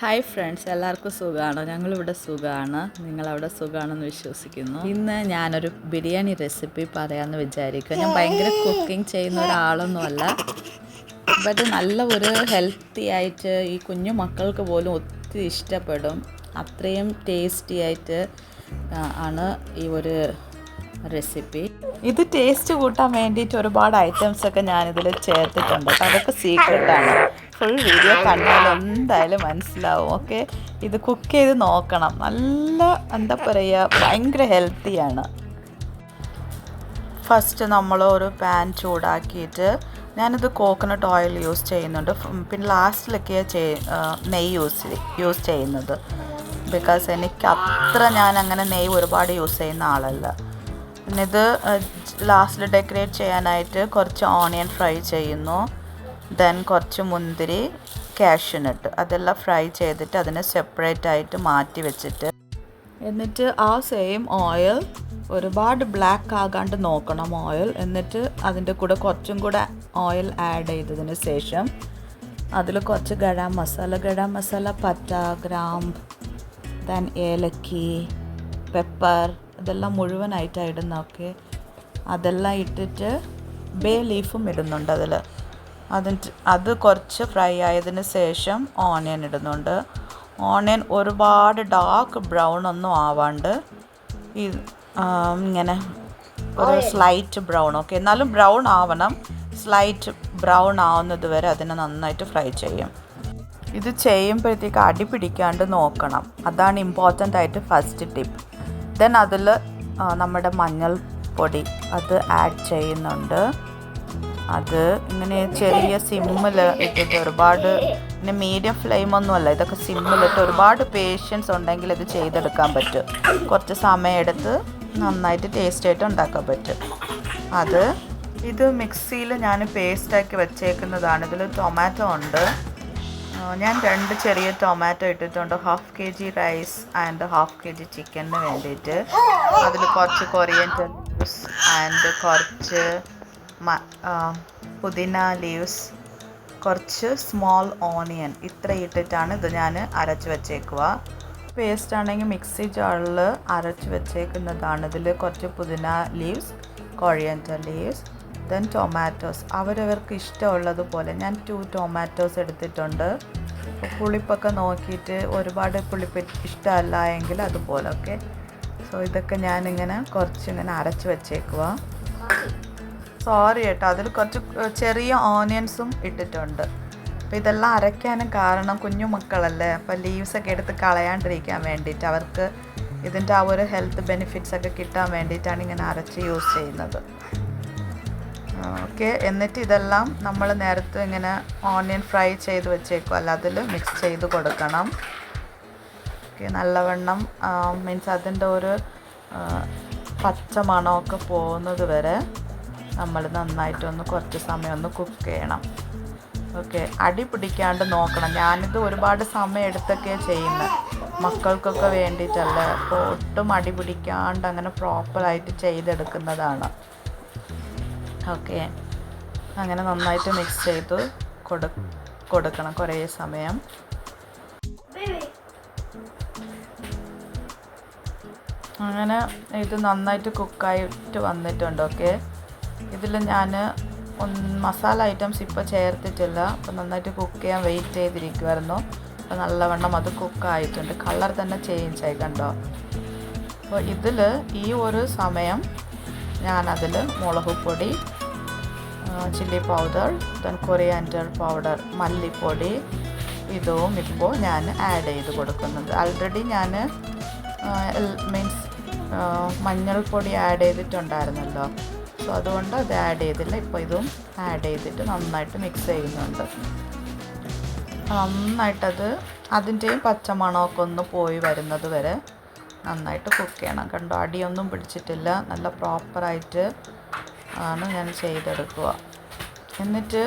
Hi friends എല്ലാവർക്കും സുഖമാണോ? ഞങ്ങളിവിടെ സുഖമാണ്. നിങ്ങളവിടെ സുഖമാണെന്ന് വിശ്വസിക്കുന്നു. ഇന്ന് ഞാനൊരു ബിരിയാണി റെസിപ്പി പറയാമെന്ന് വിചാരിക്കുക ഞാൻ ഭയങ്കര കുക്കിംഗ് ചെയ്യുന്ന ഒരാളൊന്നുമല്ല. ബട്ട് നല്ല ഒരു ഹെൽത്തി ആയിട്ട് ഈ കുഞ്ഞു മക്കൾക്ക് പോലും ഒത്തിരി ഇഷ്ടപ്പെടും. അത്രയും ടേസ്റ്റി ആയിട്ട് ആണ് ഈ ഒരു റെസിപ്പി ഇത് ടേസ്റ്റ് കൂട്ടാൻ വേണ്ടിയിട്ട് ഒരുപാട് ഐറ്റംസ് ഒക്കെ ഞാനിതിൽ ചേർത്തിട്ടുണ്ട്. അതൊക്കെ സീക്രട്ടാണ് ഫുൾ വീഡിയോ കണ്ടാൽ എന്തായാലും മനസ്സിലാവും ഓക്കെ ഇത് കുക്ക് ചെയ്ത് നോക്കണം. നല്ല എന്താ പറയുക ഭയങ്കര ഹെൽത്തിയാണ് ഫസ്റ്റ് നമ്മൾ ഒരു പാൻ ചൂടാക്കിയിട്ട് ഞാനിത് കോക്കനട്ട് ഓയിൽ യൂസ് ചെയ്യുന്നുണ്ട്. പിന്നെ ലാസ്റ്റിലൊക്കെ ചെയ് നെയ്യ് യൂസ് യൂസ് ചെയ്യുന്നത്. ബിക്കോസ് എനിക്ക് അത്ര ഞാൻ അങ്ങനെ നെയ്യ് ഒരുപാട് യൂസ് ചെയ്യുന്ന ആളല്ല. പിന്നെ ഇത് ലാസ്റ്റിൽ ഡെക്കറേറ്റ് ചെയ്യാനായിട്ട് കുറച്ച് ഓണിയൻ ഫ്രൈ ചെയ്യുന്നു. ദെൻ കുറച്ച് മുന്തിരി കാഷ്യൂനട്ട് അതെല്ലാം ഫ്രൈ ചെയ്തിട്ട് അതിനെ സെപ്പറേറ്റ് ആയിട്ട് മാറ്റി വെച്ചിട്ട്. എന്നിട്ട് ആ സെയിം ഓയിൽ ഒരുപാട് ബ്ലാക്ക് ആകാണ്ട് നോക്കണം ഓയിൽ എന്നിട്ട് അതിന്റെ കൂടെ കുറച്ചും കൂടെ ഓയിൽ ആഡ് ചെയ്തതിന് ശേഷം അതിൽ കുറച്ച് ഗരം മസാല ഗരം മസാല പറ്റ ഗ്രാമ്പ് ദെൻ ഏലക്കി പെപ്പർ ഇതെല്ലാം മുഴുവനായിട്ടാണ് ഇടുന്നതൊക്കെ. അതെല്ലാം ഇട്ടിട്ട് ബേ ലീഫും ഇടുന്നുണ്ട് അതിൽ അതിന് അത് കുറച്ച് ഫ്രൈ ആയതിന് ശേഷം ഓണിയൻ ഇടുന്നുണ്ട്. ഓണിയൻ ഒരുപാട് ഡാർക്ക് ബ്രൗൺ ഒന്നും ആവാണ്ട് ഈ ഇങ്ങനെ ഒരു സ്ലൈറ്റ് ബ്രൗൺ ഓക്കെ എന്നാലും ബ്രൗൺ ആവണം. സ്ലൈറ്റ് ബ്രൗൺ ആവുന്നത് വരെ അതിനെ നന്നായിട്ട് ഫ്രൈ ചെയ്യും. ഇത് ചെയ്യുമ്പോഴത്തേക്ക് അടി പിടിക്കാണ്ട് നോക്കണം. അതാണ് ഇമ്പോർട്ടന്റ് ആയിട്ട് ഫസ്റ്റ് ടിപ്പ് ദെൻ അതിൽ നമ്മുടെ പൊടി അത് ആഡ് ചെയ്യുന്നുണ്ട്. അത് ഇങ്ങനെ ചെറിയ സിമ്മിൽ ഇട്ടിട്ട് ഒരുപാട് പിന്നെ മീഡിയം ഫ്ലെയിം ഒന്നുമല്ല ഇതൊക്കെ സിമ്മിലിട്ട് ഒരുപാട് പേഷ്യൻസ് ഉണ്ടെങ്കിൽ ഇത് ചെയ്തെടുക്കാൻ പറ്റും. കുറച്ച് സമയമെടുത്ത് നന്നായിട്ട് ടേസ്റ്റ് ആയിട്ട് ഉണ്ടാക്കാൻ പറ്റും. അത് ഇത് മിക്സിയിൽ ഞാൻ പേസ്റ്റാക്കി വെച്ചേക്കുന്നതാണ്. ഇതിൽ ടൊമാറ്റോ ഉണ്ട്. ഞാൻ രണ്ട് ചെറിയ ടൊമാറ്റോ ഇട്ടിട്ടുണ്ട്. Half K G rice and half K G ചിക്കന് വേണ്ടിയിട്ട്. അതിൽ കുറച്ച് കൊറിയൻ ആൻഡ് കുറച്ച് പുതിന ലീവ്സ് കുറച്ച് സ്മോൾ ഓണിയൻ ഇത്ര ഇട്ടിട്ടാണ് ഇത് ഞാൻ അരച്ച് വെച്ചേക്കുക പേസ്റ്റ് ആണെങ്കിൽ മിക്സി ജാറിൽ അരച്ച് വെച്ചേക്കുന്നതാണ്. ഇതിൽ കുറച്ച് പുതിന leaves coriander leaves then tomatoes അവരവർക്ക് ഇഷ്ടമുള്ളതുപോലെ ഞാൻ ടു ടൊമാറ്റോസ് എടുത്തിട്ടുണ്ട്. പുളിപ്പൊക്കെ നോക്കിയിട്ട് ഒരുപാട് പുളിപ്പ് ഇഷ്ടമല്ല എങ്കിൽ അതുപോലൊക്കെ സോ ഇതൊക്കെ ഞാനിങ്ങനെ കുറച്ചിങ്ങനെ അരച്ച് വെച്ചേക്കുക സോറി കേട്ടോ അതിൽ കുറച്ച് ചെറിയ ഓനിയൻസും ഇട്ടിട്ടുണ്ട്. അപ്പോൾ ഇതെല്ലാം അരയ്ക്കാനും കാരണം കുഞ്ഞു മക്കളല്ലേ? അപ്പോൾ ലീവ്സൊക്കെ എടുത്ത് കളയാണ്ടിരിക്കാൻ വേണ്ടിയിട്ട് അവർക്ക് ഇതിന്റെ ആ ഒരു ഹെൽത്ത് ബെനിഫിറ്റ്സ് ഒക്കെ കിട്ടാൻ വേണ്ടിയിട്ടാണ് ഇങ്ങനെ അരച്ച് യൂസ് ചെയ്യുന്നത്. ഓക്കെ എന്നിട്ട് ഇതെല്ലാം നമ്മൾ നേരത്തെ ഇങ്ങനെ ഓണിയൻ ഫ്രൈ ചെയ്ത് വെച്ചേക്കും. അല്ല അതിൽ മിക്സ് ചെയ്ത് കൊടുക്കണം. ഓക്കെ നല്ലവണ്ണം മീൻസ് അതിന്റെ ഒരു പച്ച മണമൊക്കെ പോകുന്നത് വരെ നമ്മൾ നന്നായിട്ടൊന്ന് കുറച്ച് സമയം ഒന്ന് കുക്ക് ചെയ്യണം. ഓക്കെ അടി പിടിക്കാണ്ട് നോക്കണം. ഞാനിത് ഒരുപാട് സമയം എടുത്തൊക്കെ ചെയ്യുന്നത് മക്കൾക്കൊക്കെ വേണ്ടിയിട്ടല്ല? അപ്പോൾ ഒട്ടും അടി പിടിക്കാണ്ട് അങ്ങനെ പ്രോപ്പറായിട്ട് ചെയ്തെടുക്കുന്നതാണ്. ഓക്കെ അങ്ങനെ നന്നായിട്ട് മിക്സ് ചെയ്ത് കൊടു കൊടുക്കണം കുറേ സമയം. അങ്ങനെ ഇത് നന്നായിട്ട് കുക്കായിട്ട് വന്നിട്ടുണ്ട്. ഓക്കെ ഇതിൽ ഞാൻ മസാല ഐറ്റംസ് ഇപ്പോൾ ചേർത്തിട്ടില്ല. അപ്പോൾ നന്നായിട്ട് കുക്ക് ചെയ്യാൻ വെയിറ്റ് ചെയ്തിരിക്കുമായിരുന്നു അപ്പോൾ നല്ലവണ്ണം അത് കുക്കായിട്ടുണ്ട്. കളർ തന്നെ ചേഞ്ച് ആയി കണ്ടോ? അപ്പോൾ ഇതിൽ ഈ ഒരു സമയം ഞാനതിൽ മുളക് പൊടി chilli powder then coriander powder മല്ലിപ്പൊടി ഇതും ഇപ്പോൾ ഞാൻ ആഡ് ചെയ്ത് കൊടുക്കുന്നത് ആൾറെഡി ഞാൻ മീൻസ് മഞ്ഞൾപ്പൊടി ആഡ് ചെയ്തിട്ടുണ്ടായിരുന്നല്ലോ. സോ അതുകൊണ്ട് അത് ആഡ് ചെയ്തില്ല. ഇപ്പോൾ ഇതും ആഡ് ചെയ്തിട്ട് നന്നായിട്ട് മിക്സ് ചെയ്യുന്നുണ്ട്. നന്നായിട്ടത് അതിന്റെയും പച്ചമണമൊക്കെ ഒന്ന് പോയി വരുന്നത് വരെ നന്നായിട്ട് കുക്ക് ചെയ്യണം. കണ്ടോ? അടിയൊന്നും പിടിച്ചിട്ടില്ല. നല്ല പ്രോപ്പറായിട്ട് ആണ് ഞാൻ ചെയ്തെടുക്കുക. എന്നിട്ട്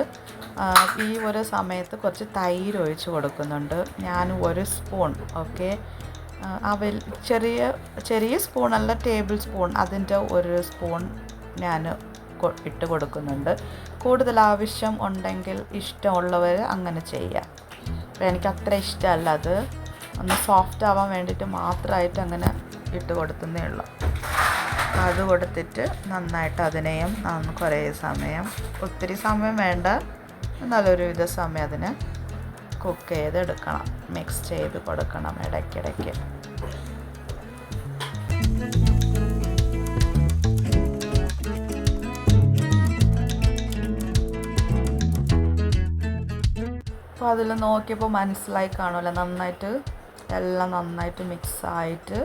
ഈ ഒരു സമയത്ത് കുറച്ച് തൈര് ഒഴിച്ച് കൊടുക്കുന്നുണ്ട്. ഞാൻ ഒരു സ്പൂൺ ഓക്കെ അവൽ ചെറിയ ചെറിയ സ്പൂണല്ല ടേബിൾ സ്പൂൺ അതിന്റെ ഒരു സ്പൂൺ ഞാൻ ഇട്ട് കൊടുക്കുന്നുണ്ട്. കൂടുതൽ ആവശ്യം ഉണ്ടെങ്കിൽ ഇഷ്ടമുള്ളവർ അങ്ങനെ ചെയ്യാം അപ്പോൾ എനിക്ക് അത്ര ഇഷ്ടമല്ല അത്. ഒന്ന് സോഫ്റ്റ് ആവാൻ വേണ്ടിയിട്ട് മാത്രമായിട്ട് അങ്ങനെ ഇട്ട് കൊടുക്കുന്നേ ഉള്ളൂ. അത് കൊടുത്തിട്ട് നന്നായിട്ട് അതിനെയും കുറേ സമയം ഒത്തിരി സമയം വേണ്ട. നല്ലൊരു വിധ സമയം അതിനെ കുക്ക് ചെയ്തെടുക്കണം. മിക്സ് ചെയ്ത് കൊടുക്കണം ഇടയ്ക്കിടയ്ക്ക്. അപ്പോൾ അതിൽ നോക്കിയപ്പോൾ മനസ്സിലായി കാണുമല്ലോ. നന്നായിട്ട് എല്ലാം നന്നായിട്ട് മിക്സായിട്ട്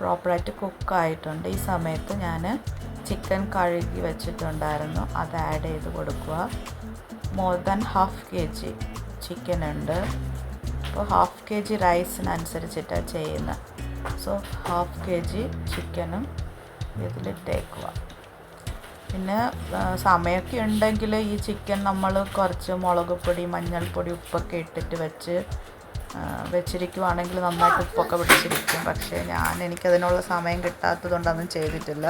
പ്രോപ്പറായിട്ട് കുക്കായിട്ടുണ്ട് ഈ സമയത്ത് ഞാൻ ചിക്കൻ കഴുകി വെച്ചിട്ടുണ്ടായിരുന്നു. അത് ആഡ് ചെയ്ത് കൊടുക്കുക. More than half K G chicken ഉണ്ട്. അപ്പോൾ ഹാഫ് കെ ജി റൈസിനനുസരിച്ചിട്ടാണ് ചെയ്യുന്നത്. സോ ഹാഫ് കെ ജി ചിക്കനും ഇതിലിട്ടേക്കുക. പിന്നെ സമയമൊക്കെ ഉണ്ടെങ്കിൽ ഈ ചിക്കൻ നമ്മൾ കുറച്ച് മുളക് പൊടി മഞ്ഞൾപ്പൊടി ഉപ്പൊക്കെ ഇട്ടിട്ട് വെച്ച് വെച്ചിരിക്കുവാണെങ്കിൽ നന്നായിട്ട് ഉപ്പൊക്കെ പിടിച്ചിരിക്കും. പക്ഷേ ഞാൻ എനിക്കതിനുള്ള സമയം കിട്ടാത്തത് അതൊന്നും ചെയ്തിട്ടില്ല.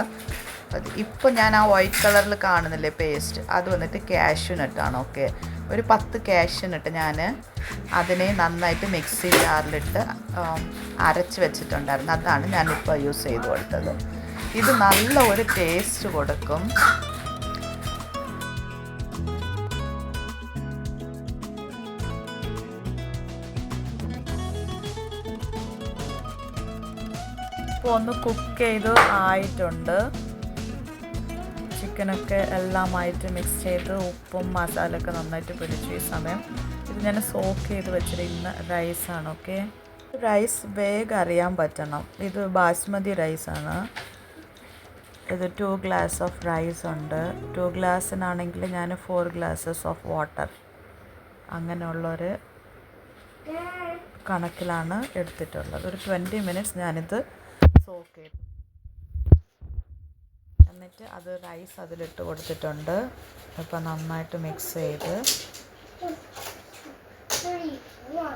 അത് ഇപ്പോൾ ഞാൻ ആ വൈറ്റ് കളറിൽ കാണുന്നില്ലേ പേസ്റ്റ് അത് വന്നിട്ട് കാഷ്യൂനട്ടാണ് ഓക്കെ ഒരു പത്ത് കാഷ്യൂനട്ട് ഞാൻ അതിനെ നന്നായിട്ട് മിക്സി ജാറിലിട്ട് അരച്ച് വെച്ചിട്ടുണ്ടായിരുന്നു. അതാണ് ഞാനിപ്പോൾ യൂസ് ചെയ്ത് കൊടുത്തത്. ഇത് നല്ല ഒരു ടേസ്റ്റ് കൊടുക്കും. ഇപ്പോൾ ഒന്ന് കുക്ക് ചെയ്ത് ആയിട്ടുണ്ട്. ചിക്കനൊക്കെ എല്ലാമായിട്ട് മിക്സ് ചെയ്ത് ഉപ്പും മസാലയൊക്കെ നന്നായിട്ട് പിടിച്ചു ഈ സമയം. ഇത് ഞാൻ സോക്ക് ചെയ്ത് വെച്ചിരിക്കുന്ന റൈസാണ് ഓക്കെ റൈസ് വേഗം അറിയാൻ പറ്റണം. ഇത് ബാസ്മതി റൈസാണ് ഇത് ടു ഗ്ലാസ് ഓഫ് റൈസ് ഉണ്ട്. ടു ഗ്ലാസ്സിനാണെങ്കിൽ ഞാൻ ഫോർ ഗ്ലാസ്സസ് ഓഫ് വാട്ടർ അങ്ങനെയുള്ളൊരു കണക്കിലാണ് എടുത്തിട്ടുള്ളത്. ഒരു ട്വന്റി മിനിറ്റ്സ് ഞാനിത് സോക്ക് ചെയ്തു. എന്നിട്ട് അത് റൈസ് അതിലിട്ട് കൊടുത്തിട്ടുണ്ട്. ഇപ്പം നന്നായിട്ട് മിക്സ് ചെയ്ത്.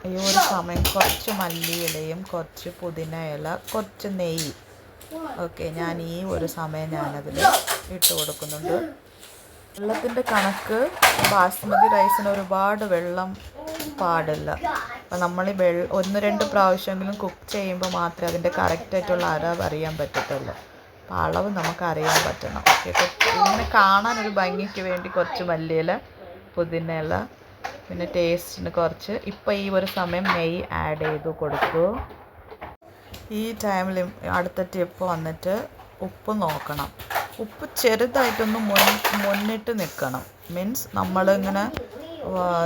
ഈ ഒരു സമയം കുറച്ച് മല്ലിയിലയും കുറച്ച് പുതിന ഇല കുറച്ച് നെയ്യ് ഓക്കെ ഞാൻ ഈ ഒരു സമയം ഞാനതിൽ ഇട്ട് കൊടുക്കുന്നുണ്ട്. വെള്ളത്തിന്റെ കണക്ക് ബാസ്മതി റൈസിന് ഒരുപാട് വെള്ളം പാടില്ല. അപ്പം നമ്മൾ ഈ വെള്ള ഒന്ന് രണ്ട് പ്രാവശ്യമെങ്കിലും കുക്ക് ചെയ്യുമ്പോൾ മാത്രമേ അതിന്റെ കറക്റ്റായിട്ടുള്ള അരവ് അറിയാൻ പറ്റത്തുള്ളൂ. അപ്പം അളവ് നമുക്ക് അറിയാൻ പറ്റണം. ഓക്കെ ഇങ്ങനെ കാണാൻ ഒരു ഭംഗിക്ക് വേണ്ടി കുറച്ച് മല്ലിയില പുതിനയില പിന്നെ ടേസ്റ്റിന് കുറച്ച്. ഇപ്പോൾ ഈ ഒരു സമയം നെയ്യ് ആഡ് ചെയ്ത് കൊടുക്കൂ. ഈ ടൈമിൽ അടുത്ത ടിപ്പ് വന്നിട്ട് ഉപ്പ് നോക്കണം. ഉപ്പ് ചെറുതായിട്ടൊന്ന് മുൻ മുന്നിട്ട് നിൽക്കണം മീൻസ് നമ്മളിങ്ങനെ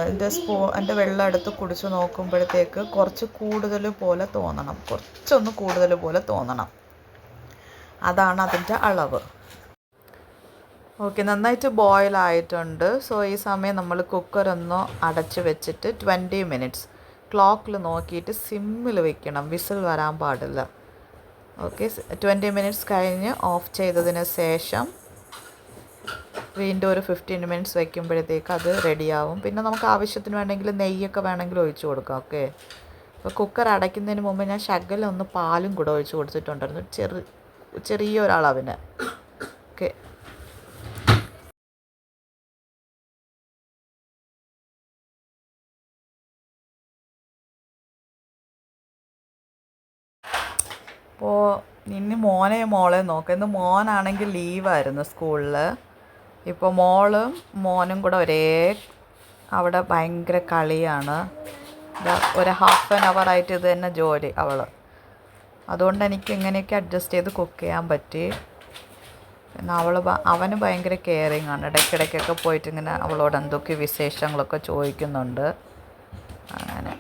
എന്റെ സ്പൂ എന്റെ വെള്ളം എടുത്ത് കുടിച്ച് നോക്കുമ്പോഴത്തേക്ക് കുറച്ച് കൂടുതൽ പോലെ തോന്നണം. കുറച്ചൊന്ന് കൂടുതൽ പോലെ തോന്നണം. അതാണ് അതിന്റെ അളവ്. ഓക്കെ നന്നായിട്ട് ബോയിൽ ആയിട്ടുണ്ട്. സോ ഈ സമയം നമ്മൾ കുക്കറൊന്ന് അടച്ച് വെച്ചിട്ട് ട്വന്റി മിനിറ്റ്സ് ക്ലോക്കിൽ നോക്കിയിട്ട് സിമ്മിൽ വെക്കണം. വിസിൽ വരാൻ പാടില്ല. ഓക്കെ ട്വന്റി മിനിറ്റ്സ് കഴിഞ്ഞ് ഓഫ് ചെയ്തതിന് ശേഷം വീണ്ടും ഒരു ഫിഫ്റ്റീൻ മിനിറ്റ്സ് വയ്ക്കുമ്പോഴത്തേക്ക് അത് റെഡിയാവും. പിന്നെ നമുക്ക് ആവശ്യത്തിന് വേണമെങ്കിൽ നെയ്യൊക്കെ വേണമെങ്കിൽ ഒഴിച്ചു കൊടുക്കാം. ഓക്കെ. അപ്പോൾ കുക്കർ അടയ്ക്കുന്നതിന് മുമ്പ് ഞാൻ ശകലം ഒന്ന് പാലും കൂടെ ഒഴിച്ച് കൊടുത്തിട്ടുണ്ടായിരുന്നു. ചെറു ചെറിയ ഒരാളവിന് ഓക്കെ. അപ്പോൾ ഇനി മോനെ മോളെ നോക്കാം. ഇന്ന് മോനാണെങ്കിൽ ലീവായിരുന്നു സ്കൂളിൽ ഇപ്പോൾ മോളും മോനും കൂടെ ഒരേ അവിടെ ഭയങ്കര കളിയാണ്. ഒരു ഹാഫ് ആൻ അവർ ആയിട്ട് ഇത് തന്നെ ജോലി അവൾ അതുകൊണ്ട് എനിക്ക് ഇങ്ങനെയൊക്കെ അഡ്ജസ്റ്റ് ചെയ്ത് കുക്ക് ചെയ്യാൻ പറ്റി. പിന്നെ അവൾ അവന് ഭയങ്കര കെയറിങ് ആണ്. ഇടയ്ക്കിടയ്ക്കൊക്കെ പോയിട്ട് ഇങ്ങനെ അവളോട് എന്തൊക്കെ വിശേഷങ്ങളൊക്കെ ചോദിക്കുന്നുണ്ട്. അങ്ങനെ.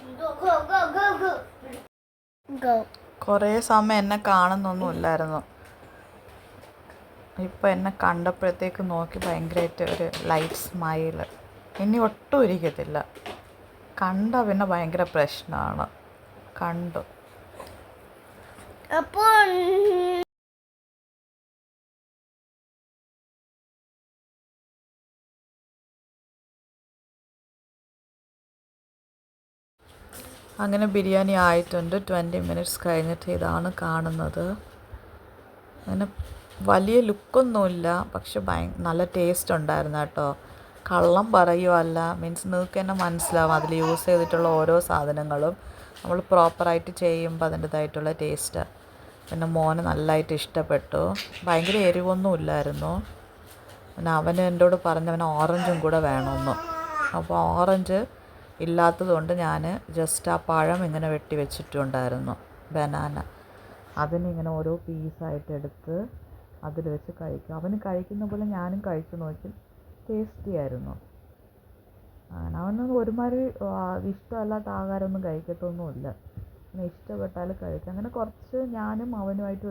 കുറേ സമയം എന്നെ കാണുന്നൊന്നുമില്ലായിരുന്നു ഇപ്പം എന്നെ കണ്ടപ്പോഴത്തേക്ക് നോക്കി ഭയങ്കരമായിട്ട് ഒരു ലൈറ്റ് സ്മൈൽ ഇനി ഒട്ടും ഇരിക്കത്തില്ല. കണ്ട പിന്നെ ഭയങ്കര പ്രശ്നമാണ്. കണ്ടു. അപ്പോൾ അങ്ങനെ ബിരിയാണി ആയിട്ടുണ്ട്. ട്വന്റി മിനിറ്റ്സ് കഴിഞ്ഞിട്ട് ഇതാണ് കാണുന്നത്. അങ്ങനെ വലിയ ലുക്കൊന്നുമില്ല. പക്ഷെ ഭയ നല്ല ടേസ്റ്റ് ഉണ്ടായിരുന്നു കേട്ടോ. കള്ളം പറയുമല്ല മീൻസ് നിങ്ങൾക്ക് തന്നെ മനസ്സിലാവും അതിൽ യൂസ് ചെയ്തിട്ടുള്ള ഓരോ സാധനങ്ങളും. നമ്മൾ പ്രോപ്പറായിട്ട് ചെയ്യുമ്പോൾ അതിന്റെതായിട്ടുള്ള ടേസ്റ്റ് പിന്നെ മോന് നല്ലതായിട്ട് ഇഷ്ടപ്പെട്ടു. ഭയങ്കര എരിവൊന്നും ഇല്ലായിരുന്നു. പിന്നെ അവൻ എന്നോട് പറഞ്ഞു അവന് ഓറഞ്ചും കൂടെ വേണമെന്ന്. അപ്പോൾ ഓറഞ്ച് ഇല്ലാത്തതുകൊണ്ട് ഞാൻ ജസ്റ്റ് ആ പഴം ഇങ്ങനെ വെട്ടി വെച്ചിട്ടുണ്ടായിരുന്നു. ബനാന അതിനിങ്ങനെ ഓരോ പീസായിട്ട് എടുത്ത് അതിൽ വെച്ച് കഴിക്കും. അവന് കഴിക്കുന്ന പോലെ ഞാനും കഴിച്ചു നോക്കി. ടേസ്റ്റി ആയിരുന്നു. അങ്ങനെ അവനൊന്നും ഒരുമാതിരി ഇഷ്ടമല്ലാത്ത ആഹാരമൊന്നും കഴിക്കത്തൊന്നുമില്ല. ഇഷ്ടപ്പെട്ടാൽ കഴിക്കും. അങ്ങനെ കുറച്ച് ഞാനും അവനുമായിട്ട്